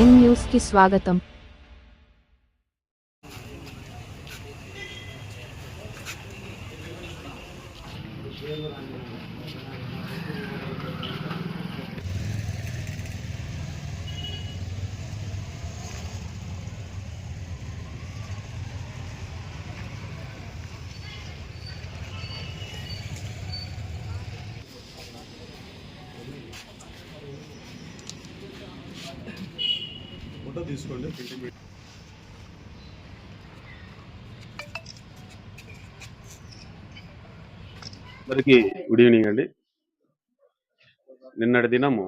Nine news కి స్వాగతం photo తీసుకోండి ప్రింటింగ్ అందరికీ గుడ్ ఈవినింగ్ అండి. నిన్నటి దినము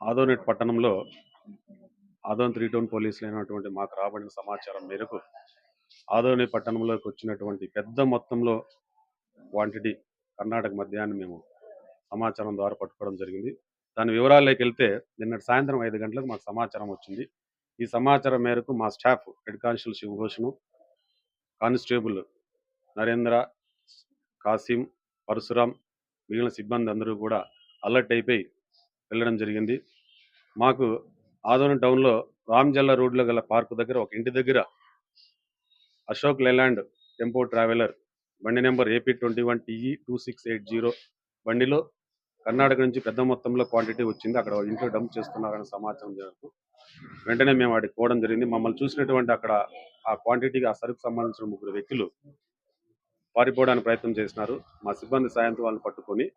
ఆదోనెట్ పట్టణంలో ఆదోన్ త్రీ టౌన్ పోలీసులు అయినటువంటి మాకు రాబడిన సమాచారం మేరకు ఆదోని పట్టణంలోకి వచ్చినటువంటి పెద్ద మొత్తంలో క్వాంటిటీ కర్ణాటక మద్యాన్ని మేము సమాచారం ద్వారా పట్టుకోవడం జరిగింది. దాని వివరాల్లోకి వెళ్తే నిన్నటి సాయంత్రం ఐదు గంటలకు మాకు సమాచారం వచ్చింది. ఈ సమాచారం మేరకు మా staff head constable Shivabhushan constable Narendra Kasim Parashuram మిగిలిన సిబ్బంది అందరూ కూడా అలర్ట్ అయిపోయి వెళ్ళడం జరిగింది. మాకు ఆదోరం టౌన్లో రామ్జల్లా రోడ్లో గల పార్కు దగ్గర ఒక ఇంటి దగ్గర అశోక్ లెలాండ్ టెంపో ట్రావెలర్ బండి number AP twenty one TE two six eight zero బండిలో కర్ణాటక నుంచి పెద్ద మొత్తంలో క్వాంటిటీ వచ్చింది. అక్కడ ఇంట్లో డంప్ చేస్తున్నారని సమాచారం జరుగుతూ వెంటనే మేము వాడికి పోవడం జరిగింది. మమ్మల్ని చూసినటువంటి అక్కడ ఆ క్వాంటిటీకి ఆ సరుకు సంబంధించిన ముగ్గురు వ్యక్తులు పారిపోవడానికి ప్రయత్నం చేసినారు. మా సిబ్బంది సాయంత్రం వాళ్ళని పట్టుకొని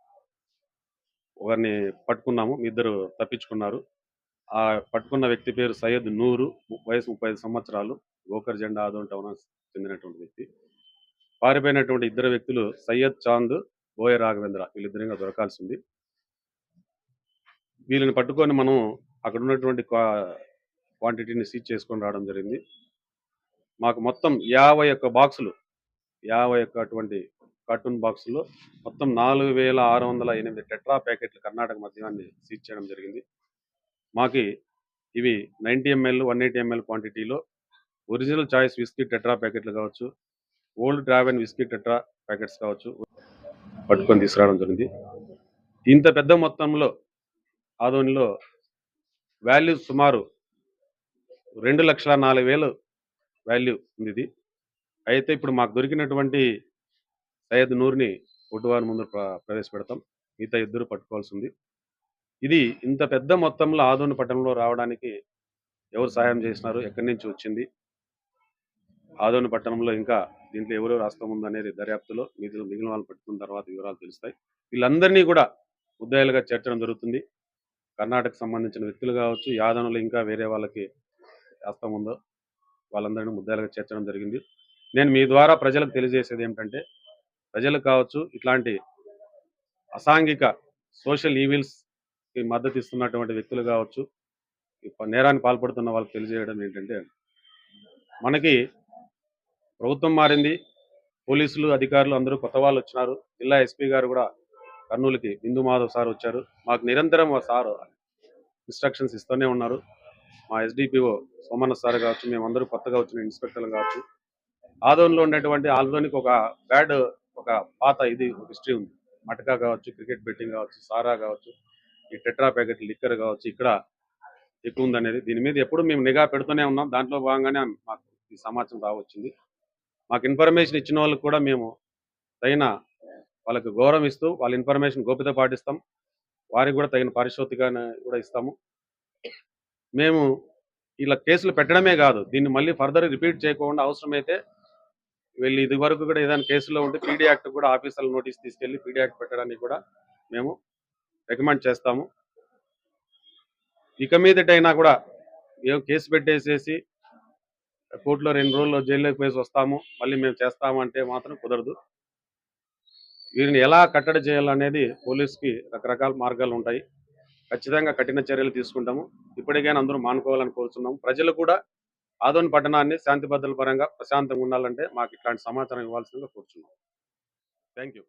ఒకరిని పట్టుకున్నాము. ఇద్దరు తప్పించుకున్నారు. ఆ పట్టుకున్న వ్యక్తి పేరు సయ్యద్ నూరు. ము- వయసు ముప్పై ఐదు సంవత్సరాలు. గోకర్ జెండా ఆదోన్ టౌన్ చెందినటువంటి వ్యక్తి. పారిపోయినటువంటి ఇద్దరు వ్యక్తులు సయ్యద్ చాంద్ బోయ రాఘవేంద్ర వీళ్ళిద్దరిగా దొరకాల్సింది వీళ్ళని పట్టుకొని మనం అక్కడ ఉన్నటువంటి క్వా- క్వాంటిటీని సీజ్ చేసుకొని రావడం జరిగింది. మాకు మొత్తం యాభై ఒక్క బాక్సులు యాభై ఒక్క అటువంటి కార్టూన్ బాక్సులు మొత్తం నాలుగు వేల ఆరు వందల ఎనిమిది టెట్రా ప్యాకెట్లు కర్ణాటక మద్యాన్ని సీజ్ చేయడం జరిగింది. మాకి ఇవి ninety ML one eighty ML క్వాంటిటీలో ఒరిజినల్ చాయిస్ విస్కీ టెట్రా ప్యాకెట్లు కావచ్చు old tavern whisky tetra packets కావచ్చు పట్టుకొని తీసుకురావడం జరిగింది. ఇంత పెద్ద మొత్తంలో ఆదోనిలో వాల్యూ సుమారు రెండు లక్షల నాలుగు వేలు వాల్యూ ఉంది ఇది అయితే ఇప్పుడు మాకు దొరికినటువంటి సయ్యద్ నూరుని ఒడ్డువారి ముందు ప్ర- ప్రవేశపెడతాం. మిగతా ఇద్దరు పట్టుకోవాల్సి ఉంది ఇది ఇంత పెద్ద మొత్తంలో ఆదోని పట్టణంలో రావడానికి ఎవరు సహాయం చేసినారు ఎక్కడి నుంచి వచ్చింది? ఆదోని పట్టణంలో ఇంకా దీంట్లో ఎవరు రాస్తాం ఉందనేది అనేది దర్యాప్తులో మిగిలిన మిగిలిన వాళ్ళు పట్టుకున్న తర్వాత వివరాలు తెలుస్తాయి. వీళ్ళందరినీ కూడా ముద్దాయిలుగా చేర్చడం జరుగుతుంది. కర్ణాటక సంబంధించిన వ్యక్తులు కావచ్చు యాదనులు ఇంకా వేరే వాళ్ళకి అస్తం ఉందో వాళ్ళందరినీ ముద్దాలుగా చేర్చడం జరిగింది. నేను మీ ద్వారా ప్రజలకు తెలియజేసేది ఏమిటంటే ప్రజలకు కావచ్చు ఇట్లాంటి అసాంఘిక సోషల్ ఈవిల్స్కి మద్దతు ఇస్తున్నటువంటి వ్యక్తులు కావచ్చు ఈ నేరాన్ని పాల్పడుతున్న వాళ్ళకి తెలియజేయడం ఏంటంటే మనకి ప్రభుత్వం మారింది పోలీసులు అధికారులు అందరూ కొత్త వాళ్ళు వచ్చినారు. జిల్లా ఎస్పీ గారు కూడా కర్నూలుకి బిందు మాధవ్ సార్ వచ్చారు. మాకు నిరంతరం ఆ సార్ ఇన్స్ట్రక్షన్స్ ఇస్తూనే ఉన్నారు. మా ఎస్డిపిఓ సోమన్న సార్ కావచ్చు మేమందరూ కొత్తగా వచ్చిన ఇన్స్పెక్టర్లు కావచ్చు. ఆదోన్లో ఉండేటువంటి ఆదోనికి ఒక బ్యాడ్ ఒక పాత ఇది ఒక హిస్టరీ ఉంది. మటకా కావచ్చు క్రికెట్ బెట్టింగ్ కావచ్చు సారా కావచ్చు ఈ టెట్రా ప్యాకెట్ లిక్కర్ కావచ్చు ఇక్కడ ఎక్కువ ఉందనేది. దీని మీద ఎప్పుడు మేము నిఘా పెడుతూనే ఉన్నాం. దాంట్లో భాగంగానే మాకు ఈ సమాచారం రావచ్చింది. మాకు ఇన్ఫర్మేషన్ ఇచ్చిన వాళ్ళకి కూడా మేము తగిన వాళ్ళకి గౌరవం ఇస్తూ వాళ్ళ ఇన్ఫర్మేషన్ గోప్యత పాటిస్తాం. వారికి కూడా తగిన పారిశోధికాన్ని కూడా ఇస్తాము. మేము ఇలా కేసులు పెట్టడమే కాదు దీన్ని మళ్ళీ ఫర్దర్ రిపీట్ చేయకుండా అవసరమైతే వెళ్ళి ఇది వరకు కూడా ఏదైనా కేసులో ఉంటే పీడీ యాక్ట్ కూడా ఆఫీసర్లు నోటీస్ తీసుకెళ్ళి పీడీ యాక్ట్ పెట్టడానికి కూడా మేము రికమెండ్ చేస్తాము. ఇక మీదటైనా కూడా ఏం కేసు పెట్టేసేసి కోర్టులో రెండు రోజుల్లో జైల్లోకి పోయేసి వస్తాము. మళ్ళీ మేము చేస్తాము అంటే మాత్రం కుదరదు. వీరిని ఎలా కట్టడి చేయాలనేది పోలీస్కి రకరకాల మార్గాలు ఉంటాయి. ఖచ్చితంగా కఠిన చర్యలు తీసుకుంటాము. ఇప్పటికైనా అందరూ మానుకోవాలని కోరుతున్నాము ప్రజలు కూడా ఆదోని పట్టణాన్ని శాంతి భద్రతల పరంగా ప్రశాంతంగా ఉండాలంటే మాకు ఇట్లాంటి సమాచారం ఇవ్వాల్సిందిగా కోరుతున్నాం థ్యాంక్ యూ